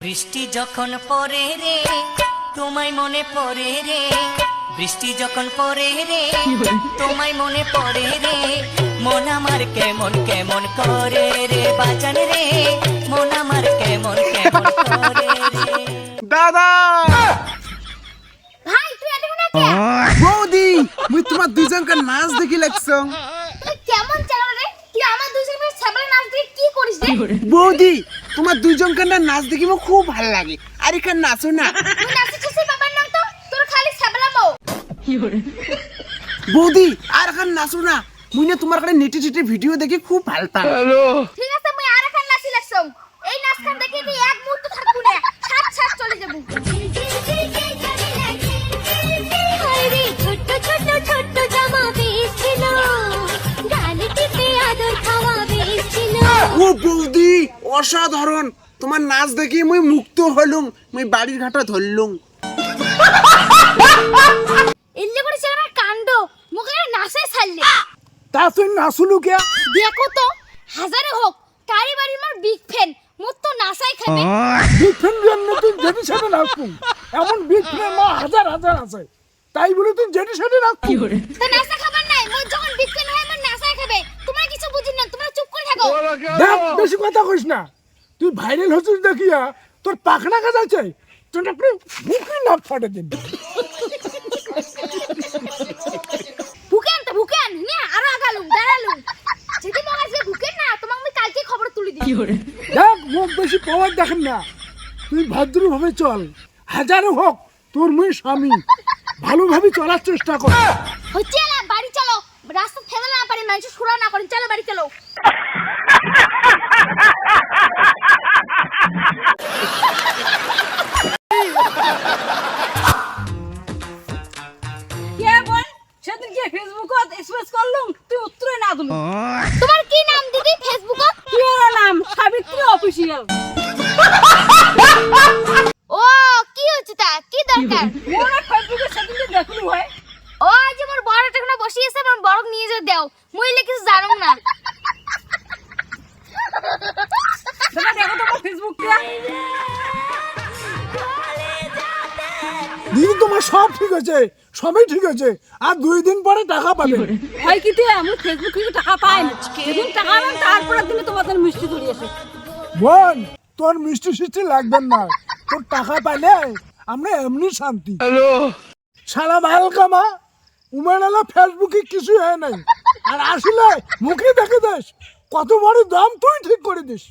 বৃষ্টি যখন পরে রে তোমায় মনে পড়ে রে। বৃষ্টি যখন পড়ে রে তোমায় মনে পড়ে রে। মন আমার কেমন কেমন করে রে বাজান রে। মন আমার কেমন কেমন করে রে। দাদা! ভাই তুই এত না বৌদি মুই তোমার দুইজনকে নাচ দেখি লাগছো। কেমন চালা রে? তুই আমার নাচ দিয়ে কি করিস রে? বৌদি তোমার দুইজনকে না নাচ দেখি আমার খুব ভালো লাগে। আর এখানে নাচো না? বৌদি আর এখানে নাচো না? মুই না তোমার কাছে নেটে নেটে ভিডিও দেখি খুব ভালো পাই ঠিক আছে মুই আর এখন নাচি লাগছম এই নাচ খান দেখে তুই এক মুহূর্ত থাকব না? সাত সাত চলে যাব। আরে ছোট্ট ছোট্ট ছোট্ট জামা বেশ ছিল। গালে টিপে আদর খাওয়া বেশ ছিল। ও বৌদি অসাধারণ। তোমার নাচ দেখি মুই মুক্ত হলুম মুই বাড়ির ঘাটা ধরলুম। এল্লে করে সেখানে কাণ্ড মুখে নাচে ছাড়লে। তা তুই নাচলু কে দেখো তো হাজারে হোক কারি বাড়ি আমার বিগ ফ্যান মোর তো নাচাই খাবে। বিগ ফ্যান জন্য তুই যেটি সাথে নাচবো। এমন বিগ ফ্যান মা হাজার হাজার আছে। তাই বলে তুই যেটি সাথে নাচবো। তো নাচা খাবার নাই মোর যখন বিগ ফ্যান হয় আমার নাচাই খাবে তোমরা কিছু বুঝিন না তোমরা চুপ করে থাকো দেখ বেশি কথা কইস না। তুই ভাইরাল হচ্ছিস দেখিয়া তোর পাখনা কাজ আছে? তোর আপনি বুকে না ফাটে দিন। ভুকেন তো ভুকেন। নে আরও আগালুম দাঁড়ালুম যদি ভুকেন না তোমাকে আমি কালকে খবর তুলে দিই দেখ মুখ বেশি পাওয়ার দেখেন না। তুই ভদ্রভাবে চল। হাজারো হোক তোর মুই স্বামী। ভালোভাবে চলার চেষ্টা কর। হচ্ছে বাড়ি চলো। রাস্তা ফেলে না পারি মানুষ সুরা না করেন চলো বাড়ি চলো। কে বল? কি ফেসবুকত এক্সপ্রেস করলুম তুই উত্তরে না দিলু তোমার কি নাম দিদি ফেসবুকত? তোর নাম সাবিত্রী অফিসিয়াল ও কি হচ্ছে তা? কি দরকার? মোর ফেসবুকে সেদিন দেখলু হয়। ও আজ আমার বড় টাকা বসিয়েছে আমার বড় নিয়ে যা দাও। মইলে কিছু জানো না। সেটা দেখো তোমার ফেসবুকটা দিদি তোমার সব ঠিক আছে সবই ঠিক আছে আর দুই দিন পরে টাকা পাবে। কি তুই আমি ফেসবুক থেকে টাকা পাই না। যেদিন টাকা আনাম তারপরের দিনে তোমাদের মিষ্টি ধরে আসে বোন তোর মিষ্টি সিষ্টি লাগবে না। তোর টাকা পাইলে আমরা এমনি শান্তি। সারা মাল কামা উমেনালা ফেসবুকে কিছু হয় নাই। আর আসলে মুখে দেখে দেশ কত বড় দাম তুই ঠিক করে দিস।